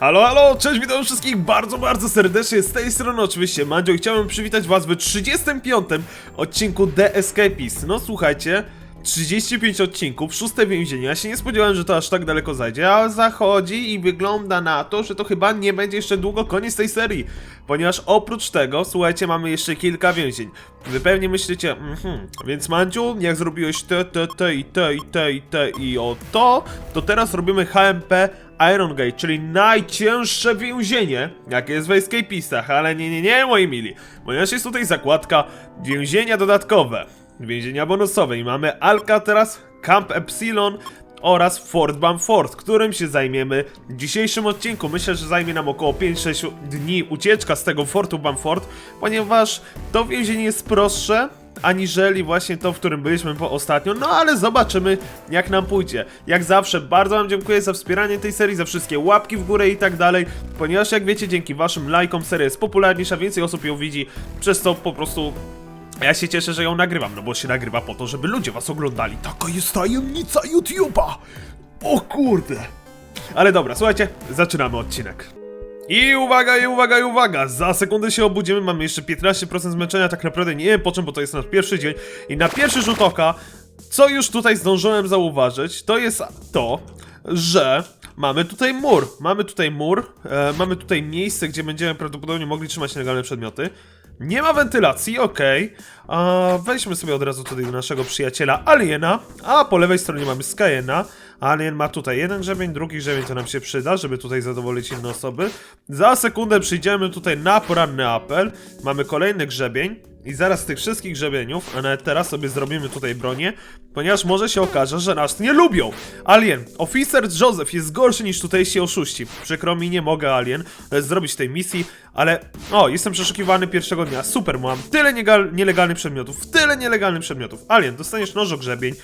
Halo, halo, cześć, witam wszystkich bardzo, bardzo serdecznie, z tej strony oczywiście Mandzio chciałem przywitać was w 35. odcinku The Escapist. No słuchajcie, 35 odcinków, szóste więzienie, ja się nie spodziewałem, że to aż tak daleko zajdzie, ale zachodzi i wygląda na to, że to chyba nie będzie jeszcze długo koniec tej serii, ponieważ oprócz tego, słuchajcie, mamy jeszcze kilka więzień. Wy pewnie myślicie, mhm, więc Mandziu, jak zrobiłeś te, te, te i te i te i te i o to, to teraz robimy HMP Iron Gate, czyli najcięższe więzienie, jakie jest w Escapistach, ale nie, nie, nie, moi mili, ponieważ jest tutaj zakładka więzienia dodatkowe, więzienia bonusowe i mamy Alcatraz, Camp Epsilon oraz Fort Bamford, którym się zajmiemy w dzisiejszym odcinku. Myślę, że zajmie nam około 5-6 dni ucieczka z tego Fortu Bamford, ponieważ to więzienie jest prostsze, aniżeli właśnie to, w którym byliśmy po ostatnio, no ale zobaczymy jak nam pójdzie. Jak zawsze bardzo wam dziękuję za wspieranie tej serii, za wszystkie łapki w górę i tak dalej, ponieważ jak wiecie dzięki waszym lajkom seria jest popularniejsza, więcej osób ją widzi, przez co po prostu ja się cieszę, że ją nagrywam, no bo się nagrywa po to, żeby ludzie was oglądali. Taka jest tajemnica YouTube'a! O kurde! Ale dobra, słuchajcie, zaczynamy odcinek. I uwaga, i uwaga, i uwaga! Za sekundę się obudzimy, mamy jeszcze 15% zmęczenia, tak naprawdę nie wiem po czym, bo to jest nasz pierwszy dzień. I na pierwszy rzut oka, co już tutaj zdążyłem zauważyć, to jest to, że mamy tutaj mur. Mamy tutaj mur, e, mamy tutaj miejsce, gdzie będziemy prawdopodobnie mogli trzymać nielegalne przedmioty. Nie ma wentylacji, okej. A Weźmy sobie od razu tutaj do naszego przyjaciela Aliena, a po lewej stronie mamy Skyena. Alien ma tutaj jeden grzebień, drugi grzebień to nam się przyda, żeby tutaj zadowolić inne osoby. Za sekundę przyjdziemy tutaj na poranny apel. Mamy kolejny grzebień. I zaraz z tych wszystkich grzebieniów, a nawet teraz sobie zrobimy tutaj bronię, ponieważ może się okaże, że nas nie lubią. Alien, oficer Joseph jest gorszy niż tutejsi oszuści. Przykro mi, nie mogę Alien e, zrobić tej misji, ale o, jestem przeszukiwany pierwszego dnia. Super, mam tyle nielegalnych przedmiotów, tyle nielegalnych przedmiotów. Alien, dostaniesz nożogrzebień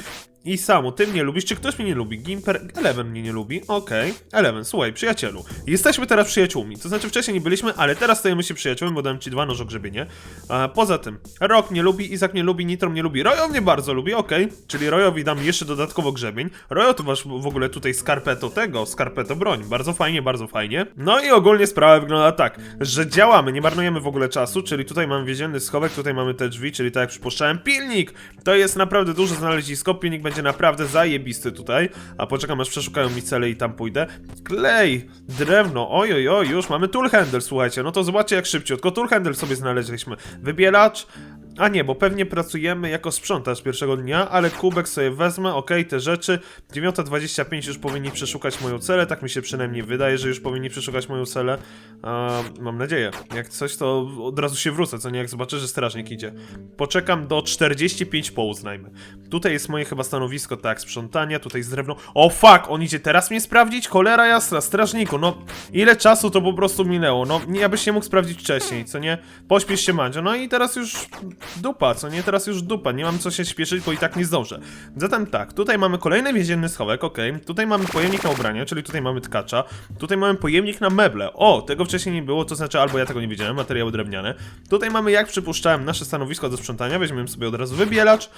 i samo, ty mnie lubisz, czy ktoś mnie nie lubi? Gimper, Eleven mnie nie lubi, okej. Eleven, słuchaj, przyjacielu, jesteśmy teraz przyjaciółmi, to znaczy wcześniej nie byliśmy, ale teraz stajemy się przyjaciółmi, bo dałem ci dwa nożogrzebienie. A poza tym, Rock nie lubi, Izak nie lubi, Nitro mnie lubi, Royo mnie bardzo lubi, okej, czyli Royowi dam jeszcze dodatkowo grzebień. Royo, ty masz w ogóle tutaj skarpeto tego, skarpeto broń, bardzo fajnie, bardzo fajnie. No i ogólnie sprawa wygląda tak, że działamy, nie marnujemy w ogóle czasu, czyli tutaj mamy więzienny schowek, tutaj mamy te drzwi, czyli tak jak przypuszczałem, pilnik! To jest naprawdę duże znalezisko, pilnik będzie naprawdę zajebisty tutaj, a poczekam aż przeszukają mi cele i tam pójdę. Klej, drewno, oj oj oj, już mamy tool handle, słuchajcie, no to zobaczcie jak szybciutko, tool handle sobie znaleźliśmy. Wybielacz, a nie, bo pewnie pracujemy jako sprzątacz pierwszego dnia, ale kubek sobie wezmę, okej, te rzeczy. 9.25 już powinni przeszukać moją celę, tak mi się przynajmniej wydaje, że już powinni przeszukać moją celę. Mam nadzieję. Jak coś, to od razu się wrócę, co nie, jak zobaczę, że strażnik idzie. Poczekam do 45 po uznajmy. Tutaj jest moje chyba stanowisko, tak, sprzątania, tutaj jest drewno. O fuck, on idzie teraz mnie sprawdzić? Cholera jasna, strażniku, no ile czasu to po prostu minęło, no ja byś nie mógł sprawdzić wcześniej, co nie? Pośpiesz się Mandzio, no i teraz już dupa, co nie? Teraz już dupa, nie mam co się śpieszyć, bo i tak nie zdążę. Zatem tak, tutaj mamy kolejny więzienny schowek, okej, tutaj mamy pojemnik na ubrania, czyli tutaj mamy tkacza, tutaj mamy pojemnik na meble, o, tego wcześniej nie było, to znaczy albo ja tego nie wiedziałem, materiały drewniane. Tutaj mamy, jak przypuszczałem, nasze stanowisko do sprzątania, weźmiemy sobie od razu wybielacz,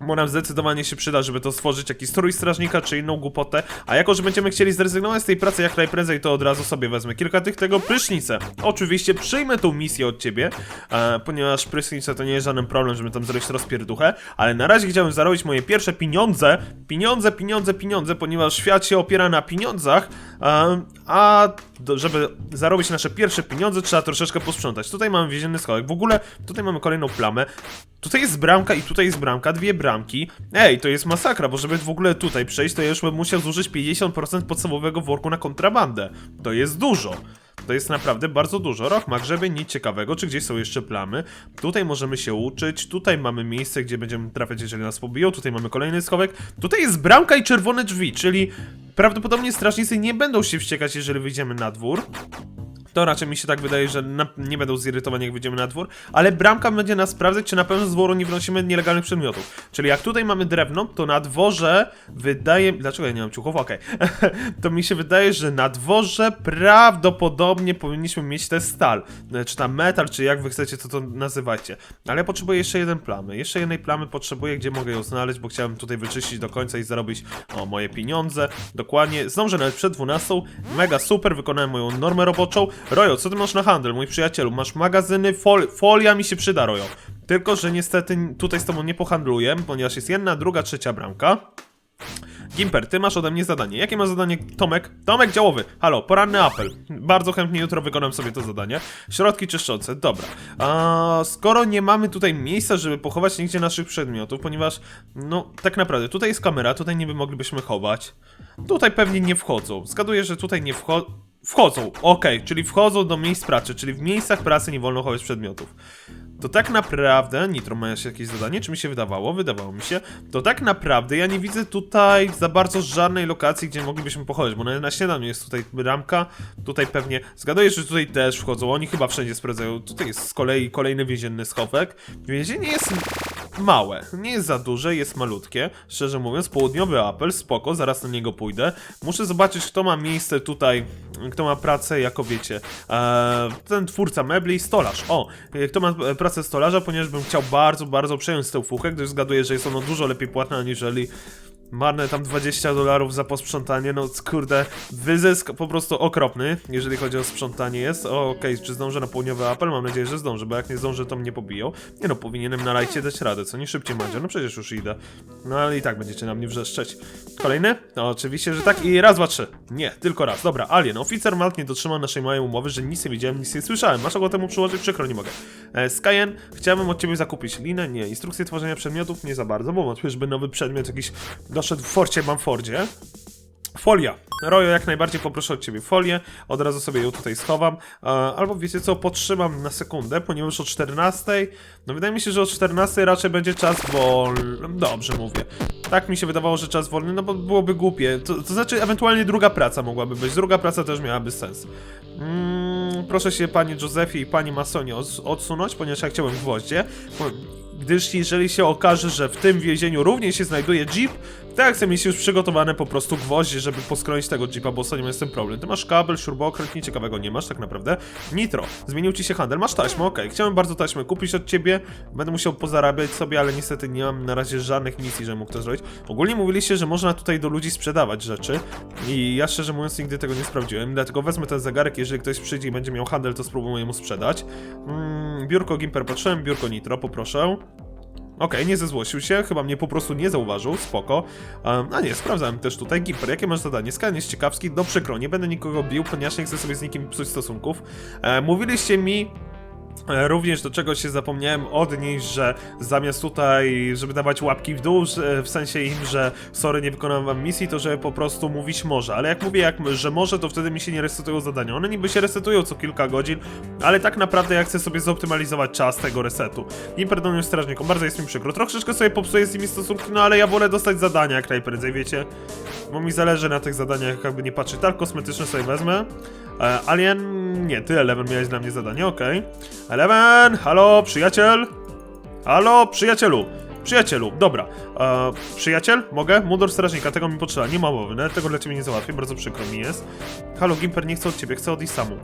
bo nam zdecydowanie się przyda, żeby to stworzyć jakiś strój strażnika czy inną głupotę. A jako, że będziemy chcieli zrezygnować z tej pracy jak najprędzej, to od razu sobie wezmę kilka tych tego prysznice. Oczywiście przyjmę tą misję od ciebie, e, ponieważ prysznice to nie jest żaden problem, żeby tam zrobić rozpierduchę, ale na razie chciałbym zarobić moje pierwsze pieniądze, pieniądze, pieniądze, pieniądze, ponieważ świat się opiera na pieniądzach, e, a do, żeby zarobić nasze pierwsze pieniądze, trzeba troszeczkę posprzątać. Tutaj mamy więzienny schowek, w ogóle tutaj mamy kolejną plamę. Tutaj jest bramka i tutaj jest bramka, dwie bramki. Ej, to jest masakra, bo żeby w ogóle tutaj przejść, to ja już bym musiał zużyć 50% podstawowego worku na kontrabandę. To jest dużo. To jest naprawdę bardzo dużo. Rok ma grzebień, nic ciekawego, czy gdzieś są jeszcze plamy. Tutaj możemy się uczyć, tutaj mamy miejsce, gdzie będziemy trafiać, jeżeli nas pobiją. Tutaj mamy kolejny schowek. Tutaj jest bramka i czerwone drzwi, czyli prawdopodobnie strażnicy nie będą się wściekać, jeżeli wyjdziemy na dwór. To raczej mi się tak wydaje, że na, nie będą zirytowani jak wyjdziemy na dwór, ale bramka będzie nas sprawdzać, czy na pewno z dworu nie wnosimy nielegalnych przedmiotów. Czyli jak tutaj mamy drewno, to na dworze wydaje... Dlaczego ja nie mam ciuchów? Okej. to mi się wydaje, że na dworze prawdopodobnie powinniśmy mieć tę stal. E, Czy tam metal, czy jak wy chcecie, to to nazywajcie. Ale ja potrzebuję jeszcze jeden plamy. Jeszcze jednej plamy potrzebuję, gdzie mogę ją znaleźć, bo chciałem tutaj wyczyścić do końca i zarobić o moje pieniądze. Dokładnie. Zdążę nawet przed 12. Mega super, wykonałem moją normę roboczą. Rojo, co ty masz na handel, mój przyjacielu? Masz magazyny, fol folia mi się przyda, Rojo. Tylko, że niestety tutaj z tobą nie pohandluję, ponieważ jest jedna, druga, trzecia bramka. Gimper, ty masz ode mnie zadanie. Jakie masz zadanie, Tomek? Tomek działowy. Halo, poranny apel. Bardzo chętnie jutro wykonam sobie to zadanie. Środki czyszczące, dobra. A, skoro nie mamy tutaj miejsca, żeby pochować nigdzie naszych przedmiotów, ponieważ, no, tak naprawdę, tutaj jest kamera, tutaj niby moglibyśmy chować. Tutaj pewnie nie wchodzą. Zgaduję, że tutaj nie wchodzą. Wchodzą, okej, czyli wchodzą do miejsc pracy, czyli w miejscach pracy nie wolno chować przedmiotów. To tak naprawdę, Nitro ma jakieś zadanie, czy mi się wydawało? Wydawało mi się. To tak naprawdę ja nie widzę tutaj za bardzo żadnej lokacji, gdzie moglibyśmy pochodzić, bo na, na śniadaniu jest tutaj ramka, tutaj pewnie, zgaduję, że tutaj też wchodzą, oni chyba wszędzie sprawdzają. Tutaj jest z kolei kolejny więzienny schowek. Więzienie jest małe, nie jest za duże, jest malutkie. Szczerze mówiąc, południowy apel, spoko, zaraz na niego pójdę. Muszę zobaczyć, kto ma miejsce tutaj, kto ma pracę jako wiecie, e, ten twórca mebli, stolarz. O, e, kto ma e, pracę stolarza, ponieważ bym chciał bardzo, bardzo przejąć tę fuchę, gdyż zgaduję, że jest ona dużo lepiej płatna aniżeli marne tam 20 dolarów za posprzątanie, no kurde, wyzysk po prostu okropny, jeżeli chodzi o sprzątanie jest. O, Okej, czy zdążę na południowy apel? Mam nadzieję, że zdążę, bo jak nie zdążę, to mnie pobiją. Nie no, powinienem na lajcie dać radę, co nie szybciej Mandzio, no przecież już idę. No ale i tak będziecie na mnie wrzeszczeć. Kolejny? No oczywiście, że tak i raz, dwa, trzy. Nie, tylko raz. Dobra, Alien, oficer Malt nie dotrzymał naszej małej umowy, że nic nie widziałem, nic nie słyszałem. Masz ochotę mu przyłożyć? Przykro, nie mogę. E, Skyen, chciałbym od ciebie zakupić linę? Nie. Instrukcję tworzenia przedmiotów? Nie za bardzo, bo wątpię, żeby nowy przedmiot jakiś doszedł w Forcie Bamfordzie. Folia. Rojo, jak najbardziej poproszę od ciebie folię. Od razu sobie ją tutaj schowam. Albo wiecie co, potrzymam na sekundę, ponieważ o 14. No wydaje mi się, że o 14 raczej będzie czas wolny. Dobrze mówię. Tak mi się wydawało, że czas wolny, no bo byłoby głupie. To, to znaczy, ewentualnie druga praca mogłaby być. Druga praca też miałaby sens. Mm, proszę się, panie Józefie i pani Masonie odsunąć, ponieważ ja chciałem gwoździe. Gdyż jeżeli się okaże, że w tym więzieniu również się znajduje jeep, ja chcę mieć już przygotowane po prostu gwoździe, żeby poskroić tego jeepa, bo ostatnio jest ten problem. Ty masz kabel, śrubokręt, nic ciekawego nie masz tak naprawdę. Nitro, zmienił ci się handel, masz taśmę, okej. Chciałem bardzo taśmę kupić od ciebie, będę musiał pozarabiać sobie, ale niestety nie mam na razie żadnych misji, że mógł to zrobić. Ogólnie mówiliście, że można tutaj do ludzi sprzedawać rzeczy i ja szczerze mówiąc nigdy tego nie sprawdziłem, dlatego wezmę ten zegarek, jeżeli ktoś przyjdzie i będzie miał handel, to spróbuję mu sprzedać. Mm, biurko Gimper patrzyłem, biurko Nitro, poproszę. Okej, nie zezłościł się, chyba mnie po prostu nie zauważył, spoko. Um, a nie, sprawdzałem też tutaj. Gimper, jakie masz zadanie? Skan jest ciekawski, no przykro, nie będę nikogo bił, ponieważ nie chcę sobie z nikim psuć stosunków. E, mówiliście mi, Również do czego się zapomniałem odnieść, że zamiast tutaj, żeby dawać łapki w dół, w sensie im, że sorry, nie wykonałem wam misji, to żeby po prostu mówić może. Ale jak mówię, jak, że może, to wtedy mi się nie resetują zadania. One niby się resetują co kilka godzin, ale tak naprawdę ja chcę sobie zoptymalizować czas tego resetu. Nie perdonię strażnikom, bardzo jest mi przykro. Troszeczkę sobie popsuję z nimi stosunki, no ale ja wolę dostać zadania jak najprędzej, wiecie? Bo mi zależy na tych zadaniach, jakby nie patrzeć. Tak, kosmetyczne sobie wezmę. E, Alien, nie, ty Eleven miałeś dla mnie zadanie, okej. Eleven, halo, przyjaciel? Halo, przyjacielu? Przyjacielu, dobra. E, przyjaciel? Mogę? Mundur strażnika, tego mi potrzeba, nie ma mowy, nawet tego dla ciebie nie załatwię, bardzo przykro mi jest. Halo, Gimper, nie chcę od ciebie, chcę od Isamu.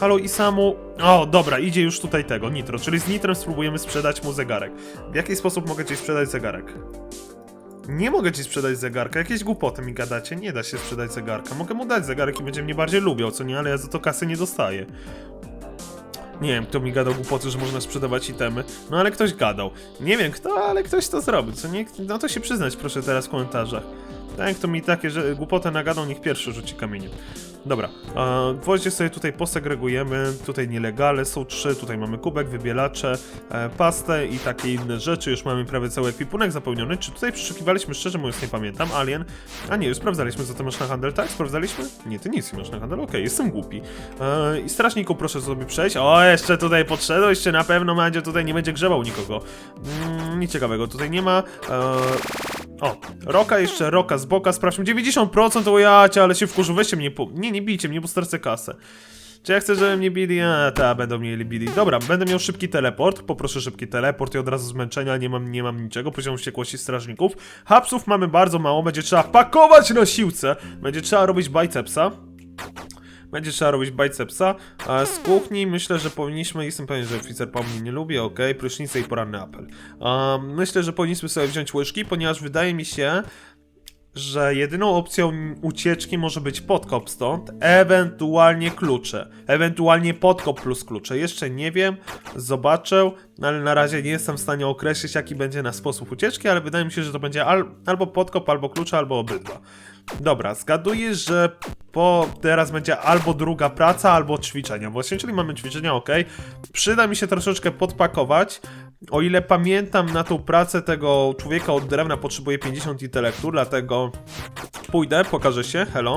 Halo, Isamu. O, dobra, idzie już tutaj tego, Nitro, czyli z Nitrem spróbujemy sprzedać mu zegarek. W jaki sposób mogę ci sprzedać zegarek? Nie mogę ci sprzedać zegarka, jakieś głupoty mi gadacie, nie da się sprzedać zegarka. Mogę mu dać zegarek i będzie mnie bardziej lubiał, co nie, ale ja za to kasy nie dostaję. Nie wiem, kto mi gadał głupoty, że można sprzedawać itemy. No ale ktoś gadał. Nie wiem kto, ale ktoś to zrobił, co nie? No to się przyznać proszę teraz w komentarzach. Ten, kto mi takie że głupotę nagadał, niech pierwszy rzuci kamieniem. Dobra, e, gwoździe sobie tutaj posegregujemy. Tutaj nielegale są trzy, tutaj mamy kubek, wybielacze, e, pastę i takie inne rzeczy. Już mamy prawie cały ekwipunek zapełniony. Czy tutaj przeszukiwaliśmy, szczerze mówiąc, nie pamiętam. Alien. A nie, już sprawdzaliśmy, co ty masz na handel, tak? Sprawdzaliśmy? Nie, ty nic nie masz na handel, okej, jestem głupi. E, I strażniku proszę sobie przejść. O, jeszcze tutaj podszedłeś, jeszcze na pewno Mandzio tutaj nie będzie grzebał nikogo. Mm, nic ciekawego tutaj nie ma. E, o, roka jeszcze, roka z boka, sprawdźmy. 90% to jacie, ale się wkurzył, weźcie mnie po... Nie, nie bijcie mnie, bo stracę kasę. Czy ja chcę, żeby mnie bili? A, ta, będą mieli bili. Dobra, będę miał szybki teleport. Poproszę szybki teleport i od razu zmęczenia. Nie mam, nie mam niczego. Poziom wściekłości strażników. Hapsów mamy bardzo mało. Będzie trzeba pakować na siłce. Będzie trzeba robić bicepsa. Będzie trzeba robić bicepsa. A z kuchni myślę, że powinniśmy, jestem pewien, że oficer po mnie nie lubi, ok, prysznice i poranny apel. Myślę, że powinniśmy sobie wziąć łyżki, ponieważ wydaje mi się, że jedyną opcją ucieczki może być podkop stąd, ewentualnie klucze, ewentualnie podkop plus klucze. Jeszcze nie wiem, zobaczę, ale na razie nie jestem w stanie określić, jaki będzie na sposób ucieczki, ale wydaje mi się, że to będzie al albo podkop, albo klucze, albo obydwa. Dobra, zgaduję, że po teraz będzie albo druga praca, albo ćwiczenia. Właśnie, czyli mamy ćwiczenia, ok. Przyda mi się troszeczkę podpakować. O ile pamiętam, na tą pracę tego człowieka od drewna potrzebuję 50 intelektu, dlatego pójdę, pokażę się. Hello.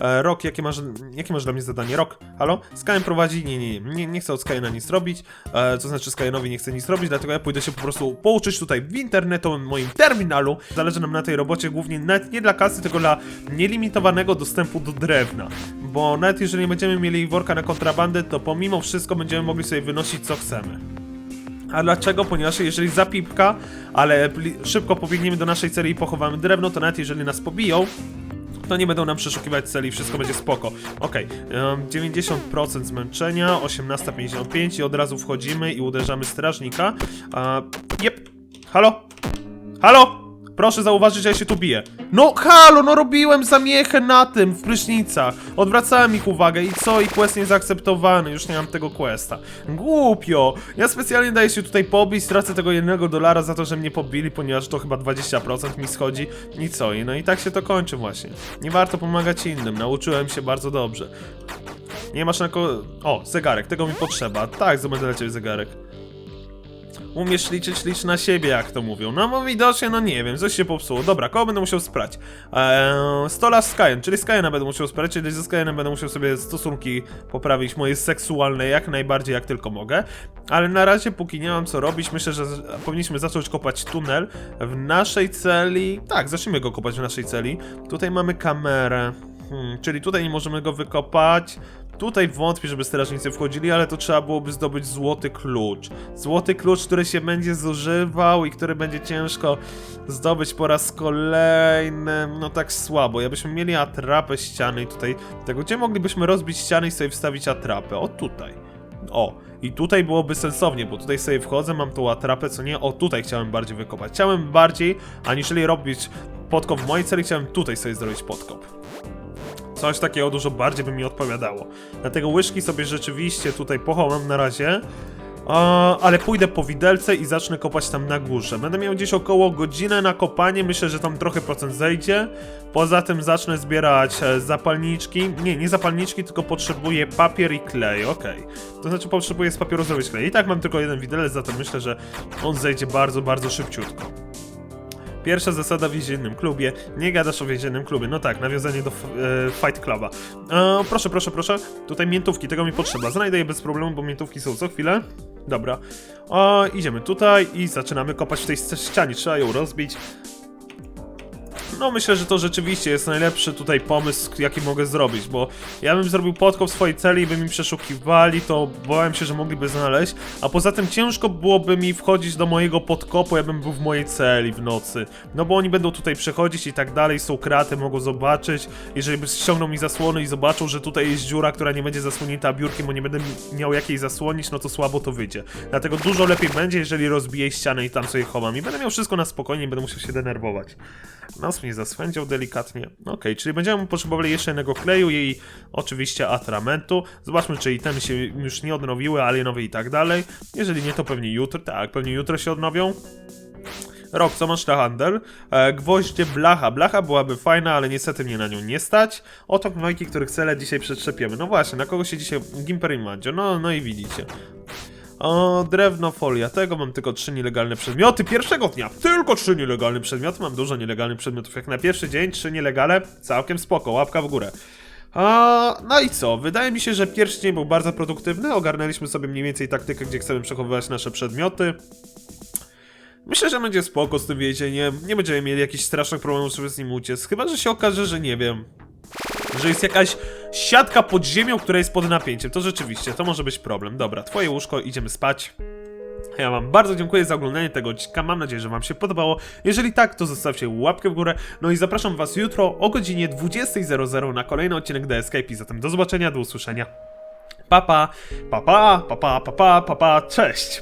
E, Rok, jakie masz, jakie masz dla mnie zadanie? Rok, halo? Skyem prowadzi? Nie, nie, nie, nie, chcę od Skyena nic robić, e, znaczy Skyenowi nie chcę nic robić, dlatego ja pójdę się po prostu pouczyć tutaj w internetowym moim terminalu. Zależy nam na tej robocie głównie nawet nie dla kasy, tylko dla nielimitowanego dostępu do drewna. Bo nawet jeżeli będziemy mieli worka na kontrabandę, to pomimo wszystko będziemy mogli sobie wynosić co chcemy. A dlaczego? Ponieważ jeżeli zapipka, ale szybko pobiegniemy do naszej celi i pochowamy drewno, to nawet jeżeli nas pobiją, to nie będą nam przeszukiwać celi, wszystko będzie spoko. Em, 90% zmęczenia, 18.55 i od razu wchodzimy i uderzamy strażnika. A, jep, halo? Halo? Proszę zauważyć, że ja się tu biję. No halo, no robiłem zamiechę na tym, w prysznicach. Odwracałem ich uwagę i co? I quest nie zaakceptowany, już nie mam tego questa. Głupio. Ja specjalnie daję się tutaj pobić, stracę tego jednego dolara za to, że mnie pobili, ponieważ to chyba 20% mi schodzi. I co? I no i tak się to kończy właśnie. Nie warto pomagać innym, nauczyłem się bardzo dobrze. Nie masz na ko... O, zegarek, tego mi potrzeba. Tak, zobaczę dla ciebie zegarek. Umiesz liczyć, licz na siebie, jak to mówią. No bo widocznie, no nie wiem, coś się popsuło. Dobra, kogo będę musiał sprać? Eee, Stola z Skyen, czyli Skyena będę musiał sprać, czyli ze Skyenem będę musiał sobie stosunki poprawić moje seksualne jak najbardziej jak tylko mogę. Ale na razie, póki nie mam co robić, myślę, że powinniśmy zacząć kopać tunel w naszej celi. Tak, zacznijmy go kopać w naszej celi. Tutaj mamy kamerę. Hmm, czyli tutaj nie możemy go wykopać. Tutaj wątpię, żeby strażnicy wchodzili, ale to trzeba byłoby zdobyć złoty klucz. Złoty klucz, który się będzie zużywał i który będzie ciężko zdobyć po raz kolejny. No tak słabo. Jakbyśmy mieli atrapę ściany tutaj tego, gdzie moglibyśmy rozbić ściany i sobie wstawić atrapę? O tutaj. O, i tutaj byłoby sensownie, bo tutaj sobie wchodzę, mam tą atrapę, co nie? O, tutaj chciałem bardziej wykopać. Chciałem bardziej, aniżeli robić podkop w mojej celi, chciałem tutaj sobie zrobić podkop. Coś takiego dużo bardziej by mi odpowiadało. Dlatego łyżki sobie rzeczywiście tutaj pochowam na razie. A, ale pójdę po widelce i zacznę kopać tam na górze. Będę miał gdzieś około godzinę na kopanie, myślę, że tam trochę procent zejdzie. Poza tym zacznę zbierać e, zapalniczki. Nie, nie zapalniczki, tylko potrzebuję papier i klej, okej. To znaczy potrzebuję z papieru zrobić klej. I tak mam tylko jeden widelec, zatem myślę, że on zejdzie bardzo, bardzo szybciutko. Pierwsza zasada w więziennym klubie. Nie gadasz o więziennym klubie. No tak, nawiązanie do e, Fight Cluba. E, proszę, proszę, proszę. Tutaj miętówki, tego mi potrzeba. Znajdę je bez problemu, bo miętówki są co chwilę. Dobra. O, idziemy tutaj i zaczynamy kopać w tej ścianie. Trzeba ją rozbić. No myślę, że to rzeczywiście jest najlepszy tutaj pomysł, jaki mogę zrobić, bo ja bym zrobił podkop swojej celi i by mi przeszukiwali, to bałem się, że mogliby znaleźć, a poza tym ciężko byłoby mi wchodzić do mojego podkopu, ja bym był w mojej celi w nocy, no bo oni będą tutaj przechodzić i tak dalej, są kraty, mogą zobaczyć, jeżeli by ściągnął mi zasłony i zobaczył, że tutaj jest dziura, która nie będzie zasłonięta biurkiem, bo nie będę miał jakiej zasłonić, no to słabo to wyjdzie. Dlatego dużo lepiej będzie, jeżeli rozbiję ścianę i tam sobie chowam i będę miał wszystko na spokojnie, nie będę musiał się denerwować. Nos zaswędział delikatnie. Okej, czyli będziemy potrzebowali jeszcze jednego kleju i oczywiście atramentu. Zobaczmy, czy itemy się już nie odnowiły, alienowe i tak dalej. Jeżeli nie, to pewnie jutro. Tak, pewnie jutro się odnowią. Rok, co masz na handel? E, gwoździe, blacha. Blacha byłaby fajna, ale niestety mnie na nią nie stać. Oto gnojki, których cele dzisiaj przetrzepiemy. No właśnie, na kogo się dzisiaj... Gimper i Mandzio. No, no i widzicie. O, drewno, folia. Tego mam tylko trzy nielegalne przedmioty. Pierwszego dnia tylko trzy nielegalne przedmioty. Mam dużo nielegalnych przedmiotów. Jak na pierwszy dzień, trzy nielegalne. Całkiem spoko, łapka w górę. A, no i co? Wydaje mi się, że pierwszy dzień był bardzo produktywny. Ogarnęliśmy sobie mniej więcej taktykę, gdzie chcemy przechowywać nasze przedmioty. Myślę, że będzie spoko z tym więzieniem. Nie będziemy mieli jakichś strasznych problemów, żeby z nim uciec. Chyba, że się okaże, że nie wiem. Że jest jakaś siatka pod ziemią, która jest pod napięciem. To rzeczywiście, to może być problem. Dobra, twoje łóżko, idziemy spać. Ja wam bardzo dziękuję za oglądanie tego odcinka, mam nadzieję, że wam się podobało. Jeżeli tak, to zostawcie łapkę w górę. No i zapraszam was jutro o godzinie 20.00 na kolejny odcinek The Escape. Zatem do zobaczenia, do usłyszenia. Pa pa, pa pa, pa pa, pa pa, pa pa, cześć!